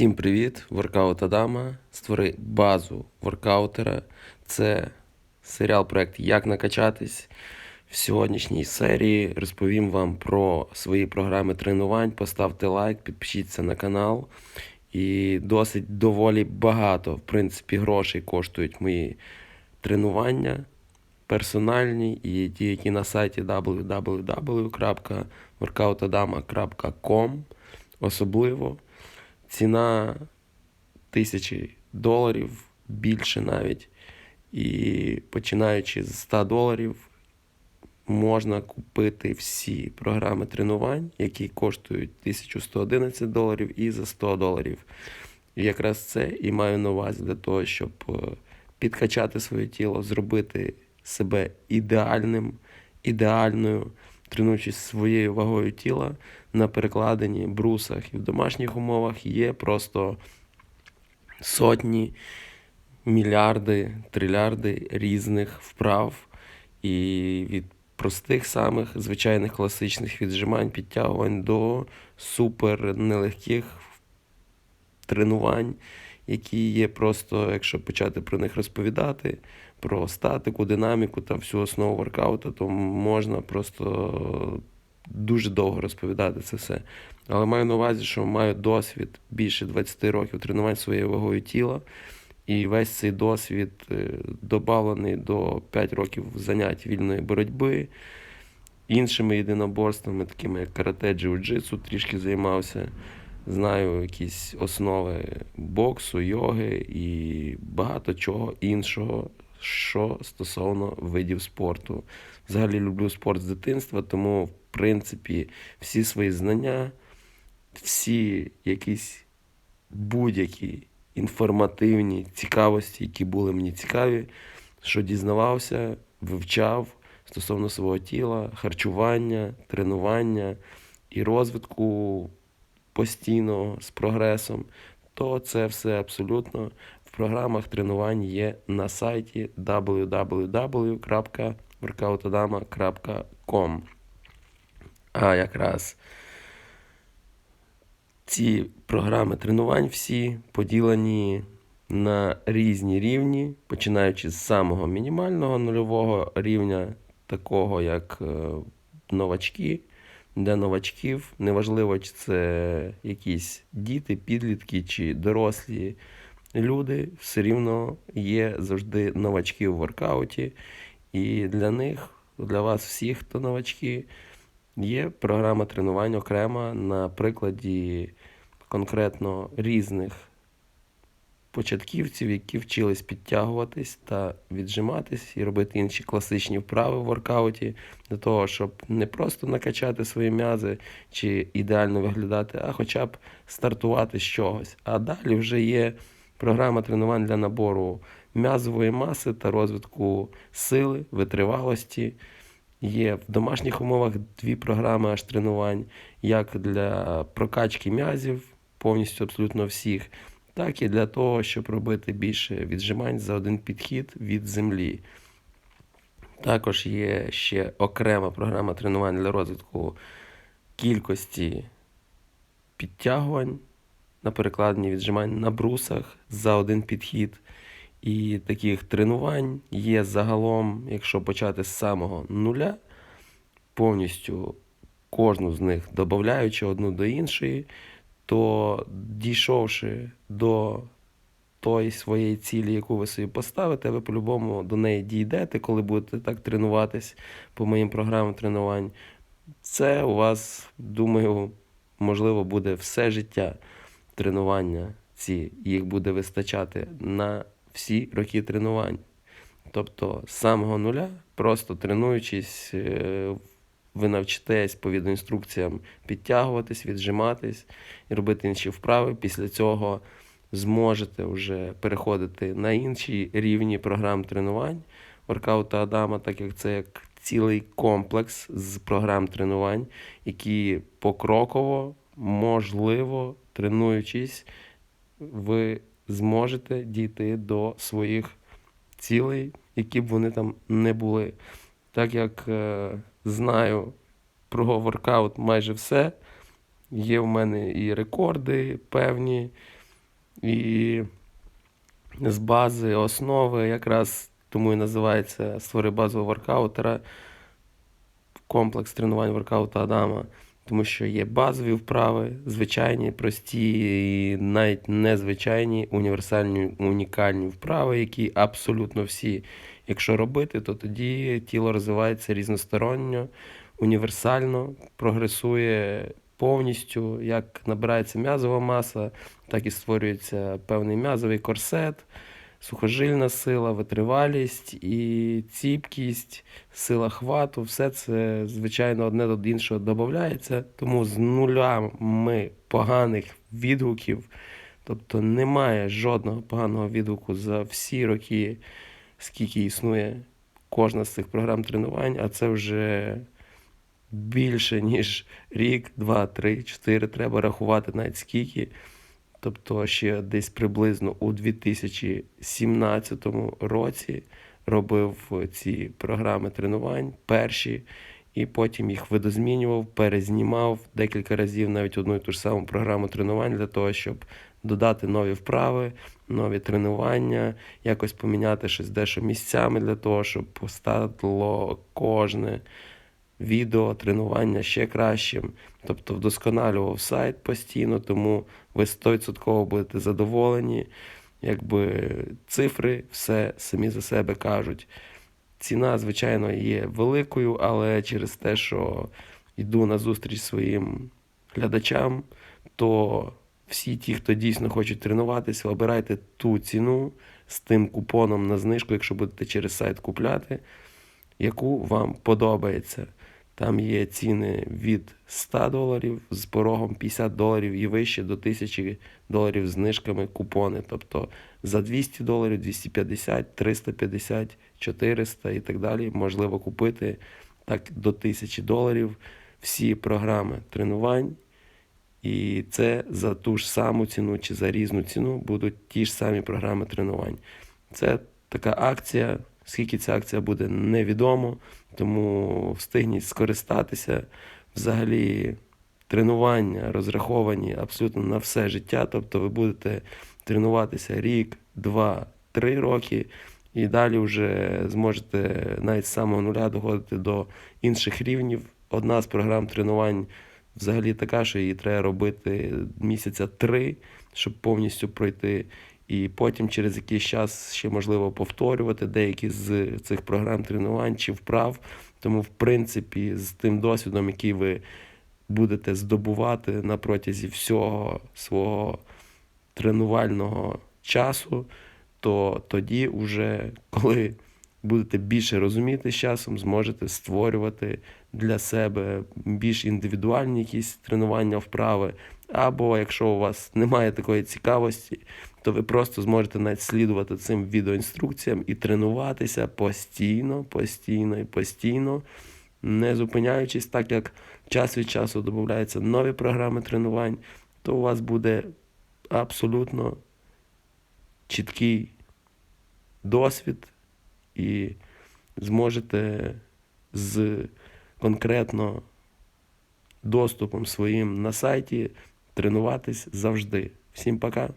Всім привіт! Воркаут Адама. Створи базу воркаутера. Це серіал проект Як накачатись. В сьогоднішній серії розповім вам про свої програми тренувань. Поставте лайк, підпишіться на канал. І досить доволі багато, в принципі, грошей коштують мої тренування персональні і ті, які на сайті www.workoutadama.com. Особливо ціна тисячі доларів, більше навіть. І починаючи з 100 доларів, можна купити всі програми тренувань, які коштують 1111 доларів і за 100 доларів. І якраз це і маю на увазі для того, щоб е, підкачати своє тіло, зробити себе ідеальним, ідеальною, тренуючись своєю вагою тіла на перекладенні, брусах і в домашніх умовах є просто сотні, мільярди, трилярди різних вправ. І від простих самих звичайних класичних віджимань, підтягувань до супер нелегких тренувань, які є просто, якщо почати про них розповідати, про статику, динаміку та всю основу воркаута, то можна просто дуже довго розповідати це все. Але маю на увазі, що маю досвід більше 20 років тренувань своєю вагою тіла. І весь цей досвід е, додавлений до 5 років занять вільної боротьби, іншими єдиноборствами, такими як карате, джиу-джитсу, трішки займався. Знаю якісь основи боксу, йоги і багато чого іншого, що стосовно видів спорту. Взагалі люблю спорт з дитинства, тому, в принципі, всі свої знання, всі якісь будь-які інформативні цікавості, які були мені цікаві, що дізнавався, вивчав стосовно свого тіла, харчування, тренування і розвитку постійно з прогресом, то це все абсолютно в програмах тренувань є на сайті www.workoutadama.com. А якраз ці програми тренувань всі поділені на різні рівні, починаючи з самого мінімального нульового рівня, такого як е, новачки, для новачків. Неважливо, чи це якісь діти, підлітки чи дорослі люди, все рівно є завжди новачки в воркауті. І для них, для вас всіх, хто новачки, є програма тренувань окрема на прикладі конкретно різних початківців, які вчились підтягуватись та віджиматись і робити інші класичні вправи в воркауті для того, щоб не просто накачати свої м'язи чи ідеально виглядати, а хоча б стартувати з чогось. А далі вже є програма тренувань для набору м'язової маси та розвитку сили, витривалості. Є в домашніх умовах дві програми аж тренувань, як для прокачки м'язів, повністю абсолютно всіх, так і для того, щоб робити більше віджимань за один підхід від землі. Також є ще окрема програма тренувань для розвитку кількості підтягувань на перекладенні віджимань на брусах за один підхід. І таких тренувань є загалом, якщо почати з самого нуля, повністю кожну з них додаючи одну до іншої, то дійшовши до тої своєї цілі, яку ви собі поставите, ви по-любому до неї дійдете, коли будете так тренуватись по моїм програмам тренувань. Це у вас, думаю, можливо, буде все життя тренування. Ці їх буде вистачати на всі роки тренувань. Тобто з самого нуля, просто тренуючись, е, ви навчитесь по відеоінструкціям підтягуватись, віджиматись і робити інші вправи. Після цього зможете вже переходити на інші рівні програм тренувань воркаута Адама, так як це як цілий комплекс з програм тренувань, які покроково, можливо, тренуючись, ви зможете дійти до своїх цілей, які б вони там не були. Так як е, знаю про воркаут майже все, є в мене і рекорди певні, І з бази основи якраз тому і називається створи базового воркаутера, комплекс тренувань воркаута Адама. Тому що є базові вправи, звичайні, прості, і навіть незвичайні, універсальні, унікальні вправи, які абсолютно всі, якщо робити, то тоді тіло розвивається різносторонньо, універсально, прогресує повністю, як набирається м'язова маса, так і створюється певний м'язовий корсет, сухожильна сила, витривалість і ціпкість, сила хвату. Все це, звичайно, одне до іншого додається. Тому з нулями поганих відгуків, тобто немає жодного поганого відгуку за всі роки, скільки існує кожна з цих програм тренувань, а це вже більше, ніж рік, два, три, чотири. Треба рахувати навіть скільки. Тобто ще десь приблизно у 2017 році робив ці програми тренувань перші, і потім їх видозмінював, перезнімав декілька разів навіть одну і ту ж саму програму тренувань для того, щоб додати нові вправи, нові тренування, якось поміняти щось дещо місцями для того, щоб стало кожне відео, тренування ще кращим. Тобто вдосконалював сайт постійно, тому ви 100% будете задоволені. Якби цифри все самі за себе кажуть. Ціна, звичайно, є великою, але через те, що йду на зустріч своїм глядачам, то всі ті, хто дійсно хочуть тренуватися, обирайте ту ціну з тим купоном на знижку, якщо будете через сайт купляти, яку вам подобається. Там є ціни від 100 доларів з порогом 50 доларів і вище до 1000 доларів знижками купони. Тобто за 200 доларів, 250, 350, 400 і так далі можливо купити так до 1000 доларів всі програми тренувань. І це за ту ж саму ціну чи за різну ціну будуть ті ж самі програми тренувань. Це така акція. Скільки ця акція буде, невідомо, тому встигніть скористатися. Взагалі, тренування розраховані абсолютно на все життя. Тобто ви будете тренуватися рік, два, три роки, і далі вже зможете навіть з самого нуля доходити до інших рівнів. Одна з програм тренувань взагалі така, що її треба робити місяця три, щоб повністю пройти. І потім через якийсь час ще можливо повторювати деякі з цих програм тренувань чи вправ. Тому, в принципі, з тим досвідом, який ви будете здобувати на протязі всього свого тренувального часу, то тоді, вже, коли будете більше розуміти з часом, зможете створювати для себе більш індивідуальні якісь тренування вправи. Або якщо у вас немає такої цікавості, то ви просто зможете навіть слідувати цим відеоінструкціям і тренуватися постійно, постійно і постійно, не зупиняючись, так як час від часу додаються нові програми тренувань, то у вас буде абсолютно чіткий досвід і зможете з конкретно доступом своїм на сайті тренуватись завжди. Всім пока!